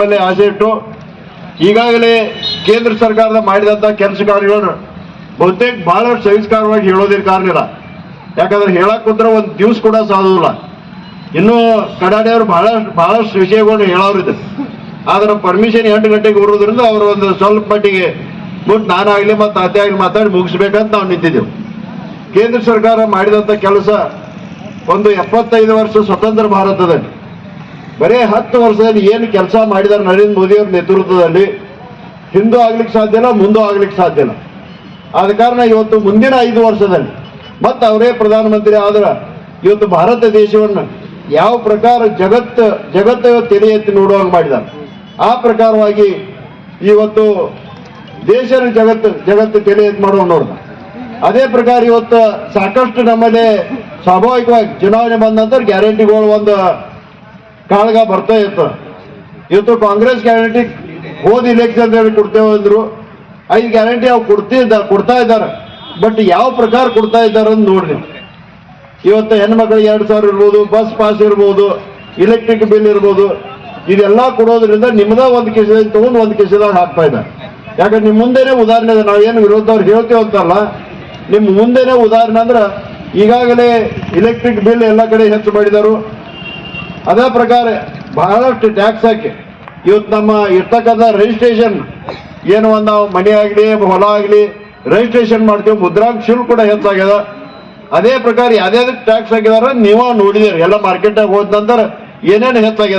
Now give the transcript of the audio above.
ಮೇಲೆ ಆಸೆ ಇಟ್ಟು ಈಗಾಗಲೇ ಕೇಂದ್ರ ಸರ್ಕಾರದ ಮಾಡಿದಂತ ಕೆಲಸ ಕಾರ್ಯಗಳನ್ನು ಬಹುತೇಕ ಬಹಳಷ್ಟು ಸವಿಸ್ಕಾರವಾಗಿ ಹೇಳೋದಿರ ಕಾರಣ ಇಲ್ಲ. ಯಾಕಂದ್ರೆ ಹೇಳಕ್ ಕೂತ್ರೆ ಒಂದು ದಿವ್ಸ ಕೂಡ ಸಾಧುದಿಲ್ಲ. ಇನ್ನೂ ಕಡಾಡಿಯವರು ಬಹಳಷ್ಟು ಬಹಳಷ್ಟು ವಿಷಯಗಳನ್ನು ಹೇಳೋರಿದ್ರು ಆದ್ರೆ ಪರ್ಮಿಷನ್ ಎಂಟು ಗಂಟೆಗೆ ಬರೋದ್ರಿಂದ ಅವರು ಒಂದು ಸ್ವಲ್ಪ ಮಟ್ಟಿಗೆ ಬಿಟ್ಟು ನಾನಾಗ್ಲಿ ಮತ್ತು ಅತ್ತೆ ಆಗ್ಲಿ ಮಾತಾಡಿ ಮುಗಿಸ್ಬೇಕಂತ ನಾವು ನಿಂತಿದ್ದೆವು. ಕೇಂದ್ರ ಸರ್ಕಾರ ಮಾಡಿದಂಥ ಕೆಲಸ ಒಂದು ಎಪ್ಪತ್ತೈದು ವರ್ಷ ಸ್ವತಂತ್ರ ಭಾರತದಲ್ಲಿ. ಬರೇ ಹತ್ತು ವರ್ಷದಲ್ಲಿ ಏನು ಕೆಲಸ ಮಾಡಿದಾರೆ ನರೇಂದ್ರ ಮೋದಿ ಅವ್ರ ನೇತೃತ್ವದಲ್ಲಿ, ಹಿಂದೂ ಆಗ್ಲಿಕ್ಕೆ ಸಾಧ್ಯನ ಮುಂದೂ ಆಗ್ಲಿಕ್ಕೆ ಸಾಧ್ಯ ಆದ ಕಾರಣ ಇವತ್ತು ಮುಂದಿನ ಐದು ವರ್ಷದಲ್ಲಿ, ಮತ್ತು ಅವರೇ ಪ್ರಧಾನಮಂತ್ರಿ ಆದ್ರೆ ಇವತ್ತು ಭಾರತ ದೇಶವನ್ನು ಯಾವ ಪ್ರಕಾರ ಜಗತ್ತು ಜಗತ್ತು ತೆರೆ ಎತ್ತಿ ನೋಡುವಂಗೆ ಮಾಡಿದ್ದಾರೆ ಆ ಪ್ರಕಾರವಾಗಿ ಇವತ್ತು ದೇಶದ ಜಗತ್ತು ಜಗತ್ತು ತೆರೆ ಎತ್ತಿ ಮಾಡುವ ನೋಡ್ದ. ಅದೇ ಪ್ರಕಾರ ಇವತ್ತು ಸಾಕಷ್ಟು ನಮ್ಮಲ್ಲಿ ಸ್ವಾಭಾವಿಕವಾಗಿ ಚುನಾವಣೆ ಬಂದಂತ ನಂತರ ಗ್ಯಾರಂಟಿಗಳು ಒಂದು ಕಾಳಗ ಬರ್ತಾ ಇತ್ತು. ಇವತ್ತು ಕಾಂಗ್ರೆಸ್ ಗ್ಯಾರಂಟಿ ಹೋದ ಇಲೆಕ್ಷನ್ ಕೊಡ್ತೇವೆ ಅಂದ್ರು. ಐದು ಗ್ಯಾರಂಟಿ ಅವ್ರು ಕೊಡ್ತಿದ್ದ ಕೊಡ್ತಾ ಇದ್ದಾರೆ. ಬಟ್ ಯಾವ ಪ್ರಕಾರ ಕೊಡ್ತಾ ಇದ್ದಾರೆ ಅಂತ ನೋಡ್ರಿ. ಇವತ್ತು ಹೆಣ್ಮಕ್ಳಿಗೆ ಎರಡು ಸಾವಿರ ಇರ್ಬೋದು ಬಸ್ ಪಾಸ್ ಇರ್ಬೋದು ಇಲೆಕ್ಟ್ರಿಕ್ ಬಿಲ್ ಇರ್ಬೋದು, ಇದೆಲ್ಲ ಕೊಡೋದ್ರಿಂದ ನಿಮ್ದ ಒಂದು ಕೆಸದಾಗ ತಗೊಂಡು ಒಂದು ಕೆಸದಾಗ ಹಾಕ್ತಾ ಇದ್ದಾರೆ. ಯಾಕಂದ್ರೆ ನಿಮ್ಮ ಮುಂದೆನೆ ಉದಾಹರಣೆ ಇದೆ ನಾವೇನು ವಿರೋಧವ್ರು ಹೇಳ್ತೇವೆ ಅಂತಲ್ಲ ನಿಮ್ಮ ಮುಂದೆನೆ ಉದಾಹರಣೆ ಅಂದ್ರೆ ಈಗಾಗಲೇ ಇಲೆಕ್ಟ್ರಿಕ್ ಬಿಲ್ ಎಲ್ಲ ಕಡೆ ಹೆಚ್ಚು ಮಾಡಿದರು. ಅದೇ ಪ್ರಕಾರ ಬಹಳಷ್ಟು ಟ್ಯಾಕ್ಸ್ ಹಾಕಿ ಇವತ್ತು ನಮ್ಮ ಇರ್ತಕ್ಕಂಥ ರಿಜಿಸ್ಟ್ರೇಷನ್ ಏನು ಒಂದು ನಾವು ಮನೆ ಆಗಲಿ, ಹೊಲ ಆಗಲಿ ರಿಜಿಸ್ಟ್ರೇಷನ್ ಮಾಡ್ತೀವಿ, ಮುದ್ರಾಂಕ ಶುಲ್ಕ ಕೂಡ ಹೆಚ್ಚಾಗ್ಯದ ಅದೇ ಪ್ರಕಾರ ಯಾವ್ದಾದ್ರು ಟ್ಯಾಕ್ಸ್ ಹಾಕಿದಾರ ನೀವು ನೋಡಿದಿರಿ ಎಲ್ಲ ಮಾರ್ಕೆಟಾಗ ಹೋದ ನಂತರ ಏನೇನು ಹೆಚ್ಚಾಗ್ಯದ